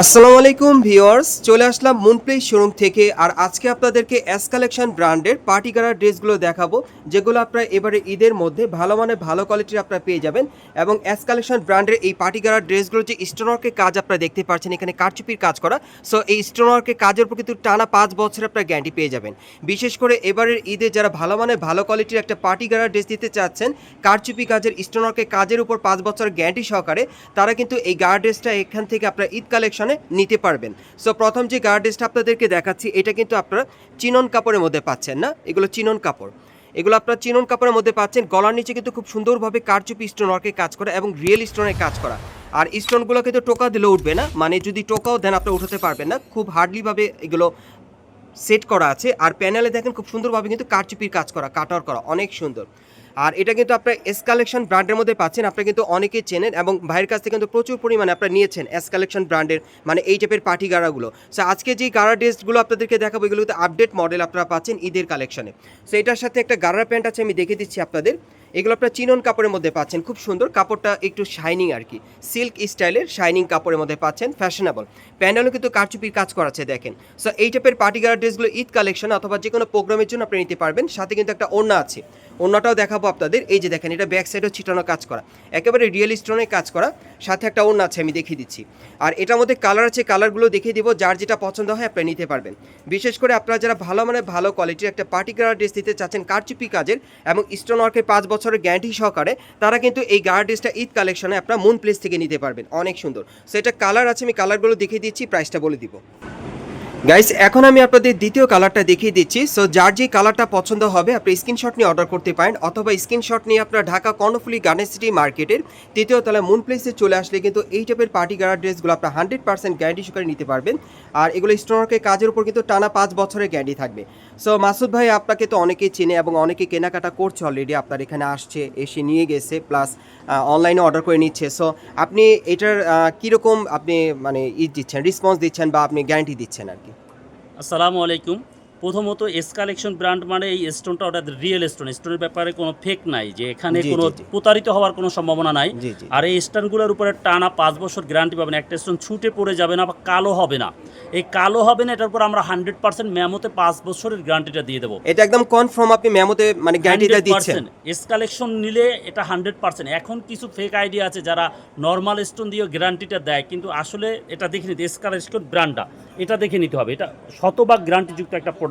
আসসালামু আলাইকুম ভিউয়ার্স, চলে আসলাম মুনপ্লে শোরুম থেকে। আর আজকে আপনাদেরকে এস কালেকশন ব্র্যান্ডের পার্টি গাড়ার ড্রেসগুলো দেখাবো, যেগুলো আপনারা এবারে ঈদের মধ্যে ভালো মানে ভালো কোয়ালিটির আপনারা পেয়ে যাবেন। এবং এস কালেকশন ব্র্যান্ডের এই পার্টি গাড়ার ড্রেসগুলো যে স্টোনওয়ার্কের কাজ আপনারা দেখতে পাচ্ছেন, এখানে কারচুপির কাজ করা। সো এই স্টোনওয়ার্কের কাজের উপর কিন্তু টানা পাঁচ বছর আপনারা গ্যারান্টি পেয়ে যাবেন। বিশেষ করে এবারের ঈদে যারা ভালো মানে ভালো কোয়ালিটির একটা পার্টি গাড়ার ড্রেস দিতে চাচ্ছেন, কারচুপি কাজের স্টোনওয়ার্কের কাজের উপর পাঁচ বছর গ্যারান্টি সহকারে, তারা কিন্তু এই গার্ড ড্রেসটা এখান থেকে আপনারা ঈদ কালেকশনে নিতে পারবেন। সো প্রথম যে ড্রেসটা আপনাদেরকে দেখাচ্ছি, এটা কিন্তু আপনারা চিনন কাপড়ের মধ্যে পাচ্ছেন না? এগুলো চিনন কাপড়। এগুলো আপনার চিনন কাপড়ের মধ্যে পাচ্ছেন। গলার নিচে কিন্তু খুব সুন্দরভাবে কারচুপি স্টোন ওয়ার্কের কাজ করা এবং রিয়েল স্টোনের কাজ করা। আর স্টোনগুলো কিন্তু টোকা দিলে উঠবে না। মানে যদি টোকাও দেন আপনি উঠাতে পারবেন না। খুব হার্ডলিভাবে এগুলো সেট করা আছে। আর প্যানেলে দেখেন, খুব সুন্দরভাবে কিন্তু কারচুপির কাজ করা কাটার করা। অনেক সুন্দর। আর এটা কিন্তু আপনার এস কালেকশন ব্র্যান্ডের মধ্যে পাচ্ছেন আপনি কিন্তু অনেকেই চেনেন এবং ভাইয়ের কাছ থেকে কিন্তু প্রচুর পরিমাণে আপনারা নিয়েছেন এস কালেকশন ব্র্যান্ডের মানে এই টাইপের পার্টি গাড়াগুলো। সো আজকে যে গাড়া ড্রেসগুলো আপনাদেরকে দেখাবো, এগুলো কিন্তু আপডেট মডেল আপনারা পাচ্ছেন ঈদের কালেকশনে সো এটার সাথে একটা গাড়ার প্যান্ট আছে, আমি দেখে দিচ্ছি আপনাদের। এগুলো আপনার চিনন কাপড়ের মধ্যে পাচ্ছেন। খুব সুন্দর। কাপড়টা একটু শাইনিং আর কি। সিল্ক স্টাইলের শাইনিং কাপড়ের মধ্যে পাচ্ছেন। ফ্যাশনেবল প্যান্ডেলও কিন্তু কারচুপির কাজ করাচ্ছে, দেখেন। সো এই টাইপের পার্টি গাড়া ড্রেসগুলো ঈদ কালেকশন অথবা যে কোনো প্রোগ্রামের জন্য আপনি নিতে পারবেন। সাথে কিন্তু একটা ওড়না আছে। ওড়নাটাও দেখাবো আপনাদের। এই যে দেখেন, এটা ব্যাক সাইডেও ছিটানো কাজ করা। একেবারে রিয়েল স্টোনে কাজ করা। সাথে একটা ওড়না আছে, আমি দেখিয়ে দিচ্ছি। আর এটার মধ্যে কালার আছে কালারগুলো দেখিয়ে দিব। যার যেটা পছন্দ হয় আপনি নিতে পারবেন। বিশেষ করে আপনারা যারা ভালো মানে ভালো কোয়ালিটির একটা পার্টিকুলার ড্রেস দিতে চাচ্ছেন, কারচুপি কাজের এবং স্টোন ওয়ার্কের পাঁচ বছরের গ্যারান্টি সহকারে তারা কিন্তু এই গার্ড ড্রেসটা ঈদ কালেকশনে আপনার মুন প্লেস থেকে নিতে পারবেন। অনেক সুন্দর। সেটা কালার আছে, আমি কালারগুলো দেখিয়ে দিচ্ছি প্রাইসটা বলে দিব। গাইস এখন আমি আপনাদের দ্বিতীয় কালারটা দেখিয়ে দিচ্ছি। সো যার যে কালারটা পছন্দ হবে, আপনি স্ক্রিনশট নিয়ে অর্ডার করতে পারেন, অথবা স্ক্রিনশট নিয়ে আপনার ঢাকা কর্ণফুলি গার্ডেন সিটি মার্কেটের তৃতীয় তলায় মুন প্লেসে চলে আসলে কিন্তু এই টাইপের পার্টি গার্ড ড্রেসগুলো আপনার হান্ড্রেড পার্সেন্ট গ্যারান্টি সহকারে নিতে পারবেন। আর এগুলো স্টোনওয়ার্কের কাজের উপর কিন্তু টানা পাঁচ বছরের গ্যারান্টি থাকবে। সো মাসুদ ভাই আপনাকে তো অনেকেই চেনে এবং অনেকে কেনাকাটা করছে অলরেডি আপনার এখানে আসছে, এসে নিয়ে গেছে প্লাস অনলাইনে অর্ডার করে নিচ্ছে। সো আপনি এটার কীরকম আপনি মানে ই দিচ্ছেন রেসপন্স দিচ্ছেন বা আপনি গ্যারান্টি দিচ্ছেন আর কি? আসসালামু আলাইকুম। প্রথমত এস কালেকশন ব্র্যান্ড মানে এই স্টোনটা ওটা রিয়েল স্টোন স্টোনের ব্যাপারে কোনো ফেক নাই যে এখানে কোনো। প্রতারিত হওয়ার কোনো সম্ভাবনা নাই। আর এই স্টোনগুলোর উপরে টানা পাঁচ বছর গ্যারান্টি পাবেন একটা স্টোন ছুটে পড়ে যাবে না বা কালো হবে না। এই কালো হবে না এটার উপর আমরা হান্ড্রেড পার্সেন্ট মেমোতে পাঁচ বছরের গ্যারান্টিটা দিয়ে দেবো। এটা একদম কনফার্ম আপনি মেমোতে মানে গ্যারান্টিটা দিচ্ছেন। এস কালেকশন নিলে এটা হান্ড্রেড পার্সেন্ট এখন কিছু ফেক আইডিয়া আছে যারা নর্মাল স্টোন দিয়ে গ্যারান্টিটা দেয় কিন্তু আসলে এটা দেখে নিতে এস কালেকশন ব্র্যান্ডটা এটা দেখে নিতে হবে। এটা শতভাগ গ্যারান্টিযুক্ত একটা প্রোডাক্ট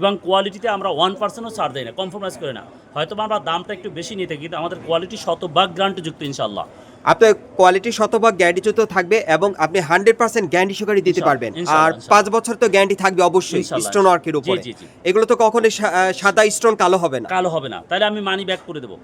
এবং কোয়ালিটিতে আমরা ওয়ান পার্সেন্টও ছাড় দেয় না কম্প্রোমাইজ করে না। হয়তো আমরা দামটা একটু বেশি নিতে কিন্তু আমাদের কোয়ালিটি শতভাগ গ্যারান্টিযুক্ত ইনশাল্লাহ আপনার কোয়ালিটি শতভাগ গ্যারান্টিযুক্ত থাকবে এবং আপনি হান্ড্রেড পার্সেন্ট গ্যারান্টি সহকারে দিতে পারবেন। আর পাঁচ বছর তো গ্যারান্টি থাকবে অবশ্যই। স্টোন ওয়ার্কের উপরে। এগুলো তো কখনোই সাদা স্টোন কালো হবে না। কালো হবে না। তাহলে আমি মানি ব্যাক করে দেবো।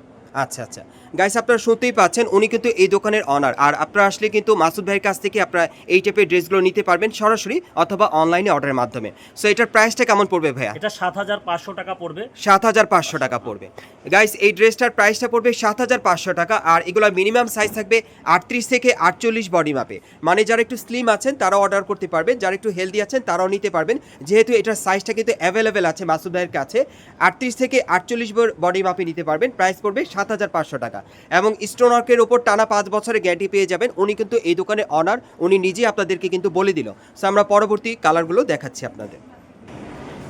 আচ্ছা আচ্ছা। গাইস আপনারা শুনতেই পাচ্ছেন উনি কিন্তু এই দোকানের অনার আর আপনারা আসলে কিন্তু মাসুদ ভাইয়ের কাছ থেকে আপনারা এই টাইপের ড্রেসগুলো নিতে পারবেন সরাসরি অথবা অনলাইনে অর্ডারের মাধ্যমে। সো এটার প্রাইসটা কেমন পড়বে ভাইয়া? এটা সাত হাজার পাঁচশো টাকা পড়বে। সাত হাজার পাঁচশো টাকা পড়বে। গাইস এই ড্রেসটার প্রাইসটা পড়বে সাত হাজার পাঁচশো টাকা আর এগুলো মিনিমাম সাইজ থাকবে আটত্রিশ থেকে আটচল্লিশ বডি মাপে মানে যারা একটু স্লিম আছেন তারাও অর্ডার করতে পারবেন যারা একটু হেলদি আছেন তারাও নিতে পারবেন। যেহেতু এটার সাইজটা কিন্তু অ্যাভেলেবেল আছে মাসুদ ভাইয়ের কাছে আটত্রিশ থেকে আটচল্লিশ বডি মাপে নিতে পারবেন। প্রাইস পড়বে সাত হাজার পাঁচশো টাকা। এবং স্টোন ওয়ার্কের ওপর টানা পাঁচ বছরের গ্যারান্টি পেয়ে যাবেন। উনি কিন্তু এই দোকানে অনার উনি নিজেই আপনাদেরকে কিন্তু বলে দিল। সো আমরা পরবর্তী কালারগুলো দেখাচ্ছি আপনাদের।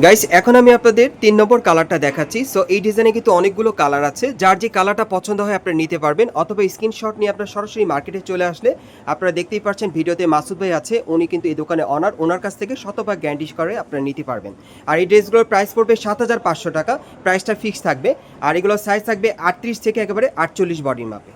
গাইস এখন আমি আপনাদের তিন নম্বর কালারটা দেখাচ্ছি। সো এই ডিজাইনে কিন্তু অনেকগুলো কালার আছে। যার যে কালারটা পছন্দ হয় আপনারা নিতে পারবেন, অথবা স্ক্রিনশট নিয়ে আপনারা সরাসরি মার্কেটে চলে আসলে আপনারা দেখতেই পাচ্ছেন ভিডিওতে মাসুদ ভাই আছে, উনি কিন্তু এই দোকানে অনার ওনার কাছ থেকে শতভাগ গ্যারান্টি করে আপনারা নিতে পারবেন। আর এই ড্রেসগুলোর প্রাইস পড়বে সাত হাজার পাঁচশো টাকা। প্রাইসটা ফিক্স থাকবে। আর এগুলোর সাইজ থাকবে আটত্রিশ থেকে একেবারে আটচল্লিশ বডির মাপে।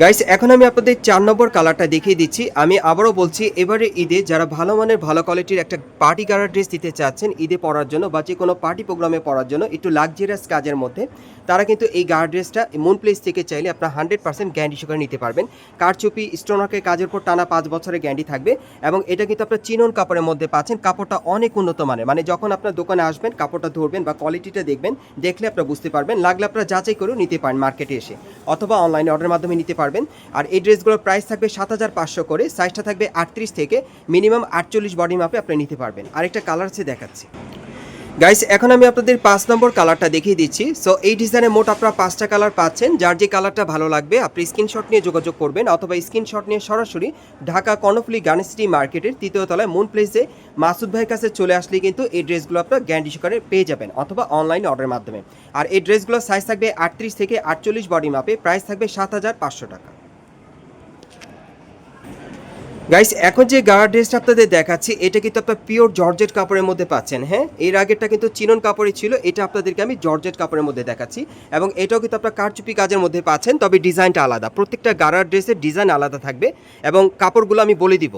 গাইস এখন আমি আপনাদের চার নম্বর কালারটা দেখিয়ে দিচ্ছি। আমি আবারও বলছি এবারে ঈদে যারা ভালো মানের, ভালো কোয়ালিটির একটা পার্টি কালার ড্রেস দিতে চাচ্ছেন, ঈদে পরার জন্য বা যে কোনো পার্টি প্রোগ্রামে পরার জন্য, একটু লাক্সারিয়াস কাজের মধ্যে তারা কিন্তু এই গার্ড ড্রেসটা মুন প্লেস থেকে চাইলে আপনার হান্ড্রেড পার্সেন্ট গ্যারান্টি সহকারে নিতে পারবেন। কারচুপি স্টোনাকের কাজের উপর টানা পাঁচ বছরের গ্যারান্টি থাকবে এবং এটা কিন্তু আপনার চিনন কাপড়ের মধ্যে পাচ্ছেন। কাপড়টা অনেক উন্নত মানের মানে যখন আপনার দোকানে আসবেন, কাপড়টা ধরবেন বা কোয়ালিটিটা দেখবেন, দেখলে আপনারা বুঝতে পারবেন। লাগলে আপনারা যাচাই করেও নিতে পারেন মার্কেটে এসে, অথবা অনলাইনে অর্ডারের মাধ্যমে নিতে পারবেন। আর এই ড্রেসগুলোর প্রাইস থাকবে সাত হাজার পাঁচশো করে সাইজটা থাকবে আটত্রিশ থেকে মিনিমাম আটচল্লিশ বডি মাপে আপনি নিতে পারবেন। আরেকটা কালার আছে দেখাচ্ছি। গাইস এখন আমি আপনাদের পাঁচ নম্বর কালারটা দেখিয়ে দিচ্ছি। সো এই ডিজাইনে মোট আপনারা পাঁচটা কালার পাচ্ছেন। যার যে কালারটা ভালো লাগবে, আপনি স্ক্রিনশট নিয়ে যোগাযোগ করবেন অথবা স্ক্রিনশট নিয়ে সরাসরি ঢাকা কর্ণফুলি গানেসিটি মার্কেটের তৃতীয় তলায় মুন প্লেসে মাসুদ ভাইয়ের কাছে চলে আসলে কিন্তু এই ড্রেসগুলো আপনারা গ্যান্ডি সহকারে পেয়ে যাবেন অথবা অনলাইন অর্ডারের মাধ্যমে। আর এই ড্রেসগুলোর সাইজ থাকবে আটত্রিশ থেকে আটচল্লিশ বডি মাপে প্রাইস থাকবে সাত হাজার পাঁচশো টাকা। গাইস এখন যে গাড়া ড্রেসটা আপনাদের দেখাচ্ছি, এটা কিন্তু আপনার পিওর জর্জেট কাপড়ের মধ্যে পাচ্ছেন হ্যাঁ? এর আগেরটা কিন্তু চিনন কাপড়ে ছিল, এটা আপনাদেরকে আমি জর্জেট কাপড়ের মধ্যে দেখাচ্ছি, এবং এটাও কিন্তু আপনার কারচুপি কাজের মধ্যে পাচ্ছেন, তবে ডিজাইনটা আলাদা। প্রত্যেকটা গাড়ার ড্রেসের ডিজাইন আলাদা থাকবে, এবং কাপড়গুলো আমি বলে দিব।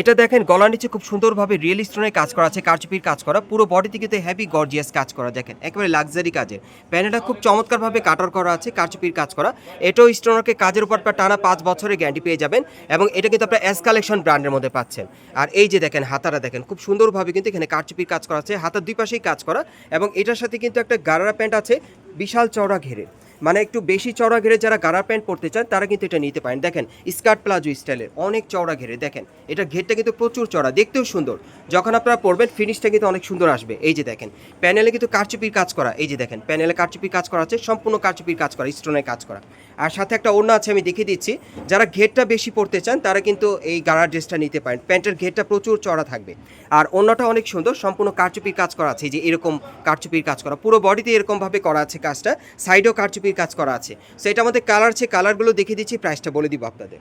এটা দেখেন, গলার নিচে খুব সুন্দরভাবে রিয়েল স্টোনের কাজ করা আছে, কারচুপির কাজ করা। পুরো বডিতে কিন্তু হেভি গর্জিয়াস কাজ করা, দেখেন, একেবারে লাক্সারি কাজের। প্যানেলটা খুব চমৎকারভাবে কাটার করা আছে, কারচুপির কাজ করা। এটাও স্টোনারকে কাজের উপর আপনার টানা পাঁচ বছরের গ্যারান্টি পেয়ে যাবেন এবং এটা কিন্তু আপনার এস কালেকশন ব্র্যান্ডের মধ্যে পাচ্ছেন। আর এই যে দেখেন হাতারা দেখেন, খুব সুন্দরভাবে কিন্তু এখানে কারচুপির কাজ করা আছে, হাতার দুই পাশেই কাজ করা এবং এটার সাথে কিন্তু একটা গারারা প্যান্ট আছে, বিশাল চওড়া ঘেরে। মানে একটু বেশি চওড়া ঘেরে যারা গাড়া প্যান্ট পরতে চান, তারা কিন্তু এটা নিতে পারেন। দেখেন, স্কার্ট প্লাজো স্টাইলের অনেক চওড়া ঘেরে, দেখেন। এটা ঘেরটা কিন্তু প্রচুর চওড়া, দেখতেও সুন্দর। যখন আপনারা পরবেন ফিনিশটা কিন্তু অনেক সুন্দর আসবে। এই যে দেখেন প্যানেলে কিন্তু কারচুপির কাজ করা, এই যে দেখেন প্যানেলে কারচুপির কাজ করা আছে, সম্পূর্ণ কারচুপির কাজ করা স্টোনের কাজ করা। আর সাথে একটা ওড়না আছে, আমি দেখিয়ে দিচ্ছি। যারা ঘেরটা বেশি পরতে চান, তারা কিন্তু এই গাড়া ড্রেসটা নিতে পারেন। প্যান্টের ঘেরটা প্রচুর চড়া থাকবে। আর ওড়নাটা অনেক সুন্দর, সম্পূর্ণ কারচুপির কাজ করা আছে। যে এরকম কারচুপির কাজ করা, পুরো বডিতে এরকমভাবে করা আছে কাজটা। সাইডেও কাজ করা আছে। সো এটা আমাদের কালার আছে কালারগুলো দেখিয়ে দিচ্ছি প্রাইসটা বলে দিব আপনাদের।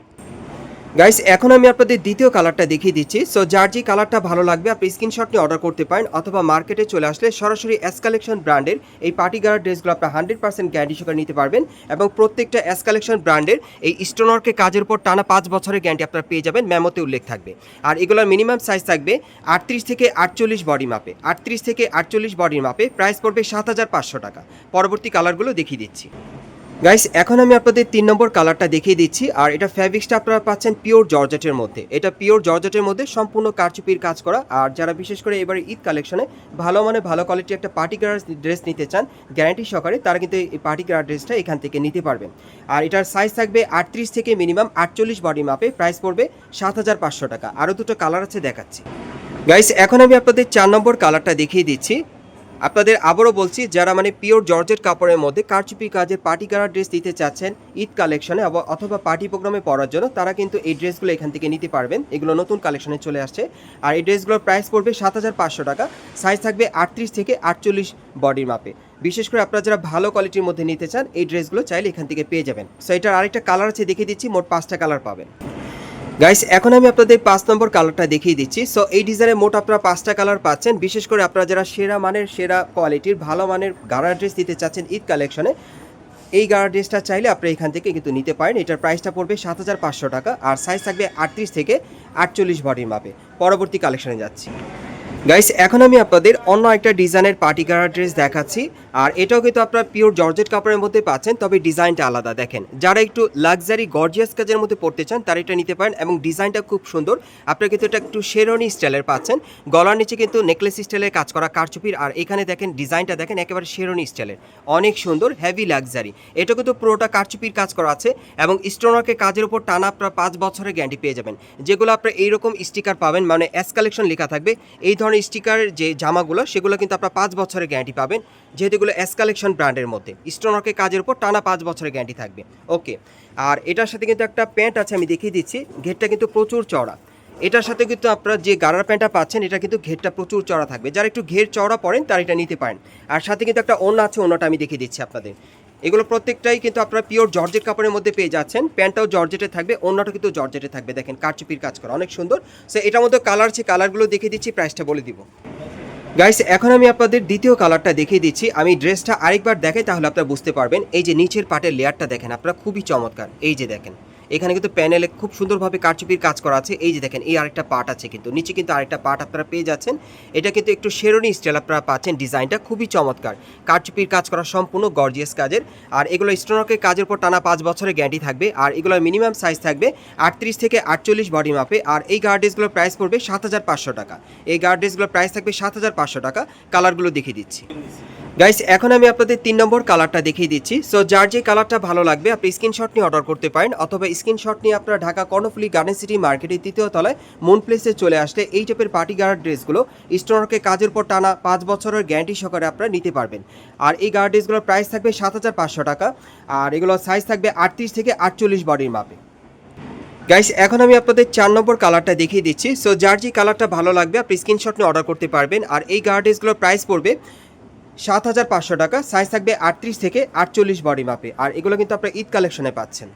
গাইস এখন আমি আপনাদের দ্বিতীয় কালারটা দেখিয়ে দিচ্ছি। সো যার যে কালারটা ভালো লাগবে, আপনি স্ক্রিনশট নিয়ে অর্ডার করতে পারেন, অথবা মার্কেটে চলে আসলে সরাসরি এস কালেকশন ব্র্যান্ডের এই পার্টি গার্ড ড্রেসগুলো আপনার হান্ড্রেড পার্সেন্ট গ্যারান্টি সহকারে নিতে পারবেন এবং প্রত্যেকটা এস কালেকশন ব্র্যান্ডের এই স্টোনরকে কাজের উপর টানা পাঁচ বছরের গ্যারান্টি আপনারা পেয়ে যাবেন মেমোতে উল্লেখ থাকবে। আর এগুলোর মিনিমাম সাইজ থাকবে আটত্রিশ থেকে আটচল্লিশ বডি মাপে আটত্রিশ থেকে আটচল্লিশ বডির মাপে প্রাইস পড়বে সাত হাজার পাঁচশো টাকা। পরবর্তী কালারগুলো দেখিয়ে দিচ্ছি। গাইস এখন আমি আপনাদের তিন নম্বর কালারটা দেখিয়ে দিচ্ছি, আর এটা ফ্যাব্রিক্সটা আপনারা পাচ্ছেন পিওর জর্জেটের মধ্যে। এটা পিওর জর্জেটের মধ্যে সম্পূর্ণ কারচুপির কাজ করা, আর যারা বিশেষ করে এবারে ঈদ কালেকশনে ভালো মানে ভালো কোয়ালিটির একটা পার্টি কালার ড্রেস নিতে চান গ্যারান্টি সহকারে তারা কিন্তু এই পার্টি কালার ড্রেসটা এখান থেকে নিতে পারবেন। আর এটার সাইজ থাকবে আটত্রিশ থেকে মিনিমাম আটচল্লিশ বডি মাপে প্রাইস পড়বে সাত হাজার পাঁচশো টাকা। আরও দুটো কালার আছে দেখাচ্ছি। গাইস এখন আমি আপনাদের চার নম্বর কালারটা দেখিয়ে দিচ্ছি। আপনাদের আবারও বলছি, যারা মানে পিওর জর্জেট কাপড়ের মধ্যে কারচুপি কাজের পার্টি কালার ড্রেস দিতে চাচ্ছেন ঈদ কালেকশনে অথবা পার্টি প্রোগ্রামে পরার জন্য, তারা কিন্তু এই ড্রেসগুলো এখান থেকে নিতে পারবেন। এগুলো নতুন কালেকশনে চলে আসছে। আর এই ড্রেসগুলোর প্রাইস পড়বে সাত হাজার পাঁচশো টাকা। সাইজ থাকবে আটত্রিশ থেকে আটচল্লিশ বডির মাপে। বিশেষ করে আপনারা যারা ভালো কোয়ালিটির মধ্যে নিতে চান, এই ড্রেসগুলো চাইলে এখান থেকে পেয়ে যাবেন। সো এটার আরেকটা কালার আছে, দেখিয়ে দিচ্ছি, মোট পাঁচটা কালার পাবেন। গাইস এখন আমি আপনাদের পাঁচ নম্বর কালারটা দেখিয়ে দিচ্ছি। সো এই ডিজাইনে মোট আপনারা পাঁচটা কালার পাচ্ছেন। বিশেষ করে আপনারা যারা সেরা মানের, সেরা কোয়ালিটির ভালো মানের গাড়া ড্রেস দিতে চাচ্ছেন ঈদ কালেকশনে এই গাড়া ড্রেসটা চাইলে আপনি এখান থেকে কিন্তু নিতে পারেন। এটার প্রাইসটা পড়বে সাত হাজার পাঁচশো টাকা। আর সাইজ থাকবে আটত্রিশ থেকে আটচল্লিশ বডির মাপে পরবর্তী কালেকশনে যাচ্ছি। গাইস এখন আমি আপনাদের অন্য একটা ডিজাইনের পার্টি গাড়া ড্রেস দেখাচ্ছি। আর এটাও কিন্তু আপনারা পিওর জর্জেট কাপড়ের মধ্যে পাচ্ছেন, তবে ডিজাইনটা আলাদা, দেখেন। যারা একটু লাক্সারি গর্জিয়াস কাজের মধ্যে পড়তে চান, তারা এটা নিতে পারেন এবং ডিজাইনটা খুব সুন্দর। আপনারা কিন্তু এটা একটু শেরনি স্টাইলের পাচ্ছেন। গলার নিচে কিন্তু নেকলেস স্টাইলের কাজ করা কারচুপির, আর এখানে দেখেন ডিজাইনটা দেখেন একেবারে শেরনি স্টাইলের অনেক সুন্দর হেভি লাক্সারি এটা কিন্তু পুরোটা কারচুপির কাজ করা আছে এবং স্টোনারকে কাজের উপর টানা আপনারা পাঁচ বছরের গ্যারান্টি পেয়ে যাবেন। যেগুলো আপনারা এইরকম স্টিকার পাবেন মানে এস কালেকশন লেখা থাকবে। এই ধরনের স্টিকারের যে জামাগুলো, সেগুলো কিন্তু আপনারা পাঁচ বছরের গ্যারান্টি পাবেন। যেহেতু এগুলো এস কালেকশন ব্র্যান্ডের মধ্যে। স্টোনারকে কাজের উপর টানা পাঁচ বছরের গ্যারান্টি থাকবে। ওকে আর এটার সাথে কিন্তু একটা প্যান্ট আছে, আমি দেখিয়ে দিচ্ছি। ঘেরটা কিন্তু প্রচুর চওড়া। এটার সাথে কিন্তু আপনারা যে গাড়ার প্যান্টটা পাচ্ছেন, এটা কিন্তু ঘেরটা প্রচুর চড়া থাকবে। যারা একটু ঘের চওড়া পড়েন তারা এটা নিতে পারেন। আর সাথে কিন্তু একটা অন্য আছে অন্যটা আমি দেখিয়ে দিচ্ছি আপনাদের। এগুলো প্রত্যেকটাই কিন্তু আপনারা পিওর জর্জেট কাপড়ের মধ্যে পেয়ে যাচ্ছেন। প্যান্টটাও জর্জেটে থাকবে, অন্যটা কিন্তু জর্জেটে থাকবে। দেখেন, কারচুপির কাজ করা, অনেক সুন্দর। সো এটার মধ্যে কালার আছে কালারগুলো দেখে দিচ্ছি প্রাইসটা বলে দিব। গাইস এখন আমি আপনাদের দ্বিতীয় কালারটা দেখিয়ে দিচ্ছি। আমি ড্রেসটা আরেকবার দেখাই, তাহলে আপনারা বুঝতে পারবেন। এই যে নিচের পাটের লেয়ারটা দেখেন, আপনারা খুবই চমৎকার। এই যে দেখেন এখানে কিন্তু প্যানেলে খুব সুন্দরভাবে কারচুপির কাজ করা আছে। এই যে দেখেন, এই আরেকটা পার্ট আছে কিন্তু। নিচে কিন্তু আরেকটা পার্ট আপনারা পেয়ে যাচ্ছেন। এটা কিন্তু একটু শেরনি স্টাইল আপনারা পাচ্ছেন ডিজাইনটা। খুবই চমৎকার। কারচুপির কাজ করা সম্পূর্ণ গর্জিয়াস কাজের। আর এগুলো স্টোনকের কাজের পর টানা পাঁচ বছরের গ্যারান্টি থাকবে। আর এগুলোর মিনিমাম সাইজ থাকবে আটত্রিশ থেকে আটচল্লিশ বডি মাপে। আর এই গার্ডেসগুলোর প্রাইস পড়বে সাত হাজার পাঁচশো টাকা। এই গার্ডেসগুলোর প্রাইস থাকবে সাত হাজার পাঁচশো টাকা। কালারগুলো দেখিয়ে দিচ্ছি। গাইস এখন আমি আপনাদের তিন নম্বর কালারটা দেখিয়ে দিচ্ছি। সো যার যে কালারটা ভালো লাগবে, আপনি স্ক্রিনশট নিয়ে অর্ডার করতে পারেন, অথবা স্ক্রিনশট নিয়ে আপনারা ঢাকা কর্ণফুলি গার্ডেন সিটি মার্কেটের তৃতীয় তলায় মুন প্লেসে চলে আসলে এই টাইপের পার্টি গার্ড ড্রেসগুলো স্টোনকে কাজের পর টানা পাঁচ বছরের গ্যারান্টি সহকারে আপনারা নিতে পারবেন। আর এই গার্ড ড্রেসগুলোর প্রাইস থাকবে সাত হাজার পাঁচশো টাকা, আর এগুলোর সাইজ থাকবে আটত্রিশ থেকে আটচল্লিশ বডির মাপে। গাইস এখন আমি আপনাদের চার নম্বর কালারটা দেখিয়ে দিচ্ছি। সো যার যে কালারটা ভালো লাগবে, আপনি স্ক্রিনশট নিয়ে অর্ডার করতে পারবেন, আর এই গার্ড গার্ডেসগুলোর প্রাইস পড়বে সাত হাজার পাঁচশো টাকা সাইজ থাকবে আটত্রিশ থেকে আটচল্লিশ বডি মাপে আর এগুলো কিন্তু আপনারা ঈদ কালেকশনে পাচ্ছেন।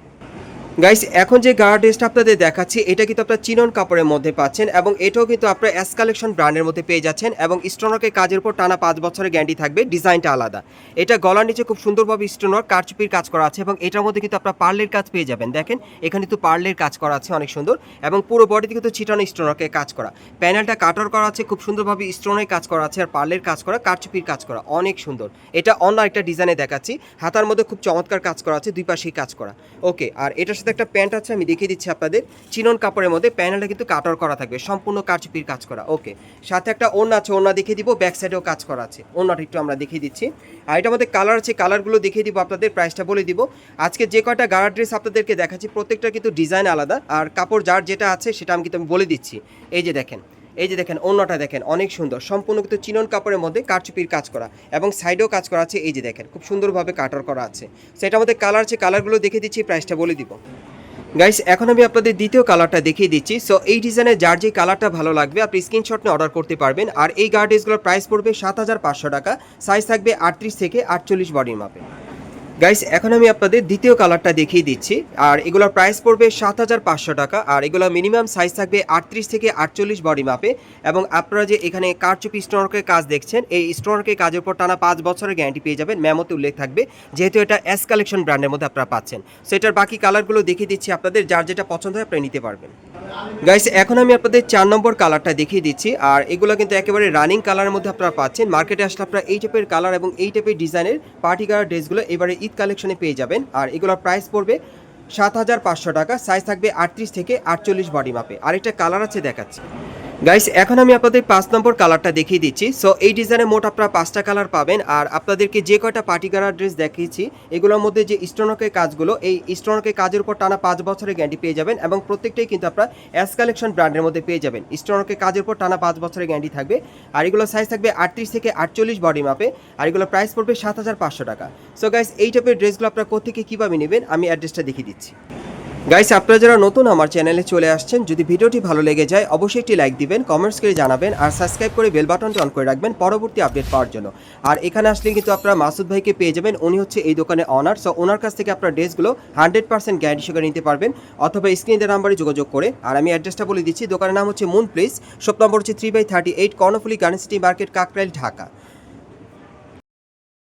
গাইস এখন যে গার্ড ড্রেসটা আপনাদের দেখাচ্ছি, এটা কিন্তু আপনার চিনন কাপড়ের মধ্যে পাচ্ছেন এবং এটাও কিন্তু আপনার এস কালেকশন ব্র্যান্ডের মধ্যে পেয়ে যাচ্ছেন এবং স্টোনকের কাজের উপর টানা পাঁচ বছরের গ্যারান্টি থাকবে ডিজাইনটা আলাদা। এটা গলার নিচে খুব সুন্দরভাবে স্টোনর কারচুপির কাজ করা আছে এবং এটার মধ্যে কিন্তু আপনার পার্লের কাজ পেয়ে যাবেন। দেখেন, এখানে কিন্তু পার্লের কাজ করা আছে অনেক সুন্দর এবং পুরো বডিতে কিন্তু চিটানো স্টোনকে কাজ করা। প্যানেলটা কাটার করা আছে, খুব সুন্দরভাবে স্টোনের কাজ করা আছে আর পার্লের কাজ করা, কারচুপির কাজ করা, অনেক সুন্দর। এটা অন্য একটা ডিজাইনে দেখাচ্ছি, হাতার মধ্যে খুব চমৎকার কাজ করা আছে, দুই পাশেই কাজ করা। ওকে আর এটার সাথে একটা প্যান্ট আছে, আমি দেখিয়ে দিচ্ছি আপনাদের। চিনন কাপড়ের মধ্যে প্যানেলটা কিন্তু কাটার করা থাকবে, সম্পূর্ণ কারচুপির কাজ করা, ওকে। সাথে একটা ওড়না আছে, ওড়না দেখিয়ে দিব, ব্যাক সাইডেও কাজ করা আছে। ওড়নাটা একটু আমরা দেখিয়ে দিচ্ছি। আর এটার মধ্যে কালার আছে, কালারগুলো দেখিয়ে দিব আপনাদের, প্রাইসটা বলে দিব। আজকে যে কয়টা গাড়া ড্রেস আপনাদেরকে দেখাচ্ছি, প্রত্যেকটা কিন্তু ডিজাইন আলাদা। আর কাপড় যার যেটা আছে, সেটা আমি কিন্তু আমি বলে দিচ্ছি। এই যে দেখেন এই যে দেখেন, অন্যটা দেখেন, অনেক সুন্দর। সম্পূর্ণ কিন্তু চিনন কাপড়ের মধ্যে কারচুপির কাজ করা এবং সাইডেও কাজ করা আছে। এই যে দেখেন, খুব সুন্দরভাবে কাটার করা আছে। সেটার মধ্যে কালার আছে কালারগুলো দেখে দিচ্ছি প্রাইসটা বলে দিব। গাইস এখন আমি আপনাদের দ্বিতীয় কালারটা দেখিয়ে দিচ্ছি। সো এই ডিজাইনের যার যে কালারটা ভালো লাগবে, আপনি স্ক্রিনশট নিয়ে অর্ডার করতে পারবেন। আর এই গার্ডেসগুলোর প্রাইস পড়বে সাত হাজার পাঁচশো টাকা। সাইজ থাকবে আটত্রিশ থেকে আটচল্লিশ বডির মাপে গাইস এখন আমি আপনাদের দ্বিতীয় কালারটা দেখিয়ে দিচ্ছি। আর এগুলোর প্রাইস পড়বে সাত হাজার পাঁচশো টাকা, আর এগুলো মিনিমাম সাইজ থাকবে আটত্রিশ থেকে আটচল্লিশ বডি মাপে এবং আপনারা যে এখানে কারচুপি স্টোনকে কাজ দেখছেন, এই স্টোনকে কাজের উপর টানা পাঁচ বছরের গ্যারান্টি পেয়ে যাবেন, মেমোতে উল্লেখ থাকবে। যেহেতু এটা এস কালেকশন ব্র্যান্ডের মধ্যে আপনারা পাচ্ছেন। সো এটার বাকি কালারগুলো দেখিয়ে দিচ্ছি আপনাদের, যার যেটা পছন্দ হয় আপনারা নিতে পারবেন। গাইস এখন আমি আপনাদের চার নম্বর কালারটা দেখিয়ে দিচ্ছি। আর এগুলো কিন্তু একেবারে রানিং কালারের মধ্যে আপনারা পাচ্ছেন। মার্কেটে আসলে আপনারা এই টাইপের কালার এবং এই টাইপের ডিজাইনের পার্টি কালার ড্রেসগুলো এবারে ঈদ কালেকশনে পেয়ে যাবেন। আর এগুলোর প্রাইস পড়বে সাত হাজার পাঁচশো টাকা সাইজ থাকবে আটত্রিশ থেকে আটচল্লিশ বডি মাপে আর একটা কালার আছে দেখাচ্ছি। গাইস এখন আমি আপনাদের পাঁচ নম্বর কালারটা দেখিয়ে দিচ্ছি। সো এই ডিজাইনে মোট আপনারা পাঁচটা কালার পাবেন। আর আপনাদেরকে যে কয়টা পার্টি কালার ড্রেস দেখিয়েছি, এগুলোর মধ্যে যে স্টোনকের কাজগুলো, এই স্টোনকের কাজের উপর টানা পাঁচ বছরের গ্যারান্টি পেয়ে যাবেন এবং প্রত্যেকটাই কিন্তু আপনারা অ্যাস কালেকশন ব্র্যান্ডের মধ্যে পেয়ে যাবেন। স্টোনকের কাজের উপর টানা পাঁচ বছরের গ্যারান্টি থাকবে। আর এগুলো সাইজ থাকবে আটত্রিশ থেকে আটচল্লিশ বডি মাপে আর এগুলো প্রাইস পড়বে সাত হাজার পাঁচশো টাকা। সো গাইস এই টাইপের ড্রেসগুলো আপনারা কোথেকে কীভাবে নেবেন, আমি অ্যাড্রেসটা দেখিয়ে দিচ্ছি। গাইস আপনারা যারা নতুন আমার চ্যানেলে চলে আসছেন, যদি ভিডিওটি ভালো লেগে যায়, অবশ্যই একটি লাইক দিবেন কমেন্টস করে জানাবেন, আর সাবস্ক্রাইব করে বেল বাটনটি অন করে রাখবেন পরবর্তী আপডেট পাওয়ার জন্য। আর এখানে আসলে কিন্তু আপনারা মাসুদ ভাইকে পেয়ে যাবেন, উনি হচ্ছে এই দোকানে অনার সো ওনার কাছ থেকে আপনার ড্রেসগুলো হান্ড্রেড পার্সেন্ট গ্যারান্টি সহকারে নিতে পারবেন, অথবা স্ক্রিনের নাম্বারে যোগাযোগ করে। আর আমি অ্যাড্রেসটা বলে দিচ্ছি, দোকানের নাম হচ্ছে মুন প্লেস শপ নম্বর হচ্ছে three by thirty eight Karnaphuli garden city market Kakrail, Dhaka.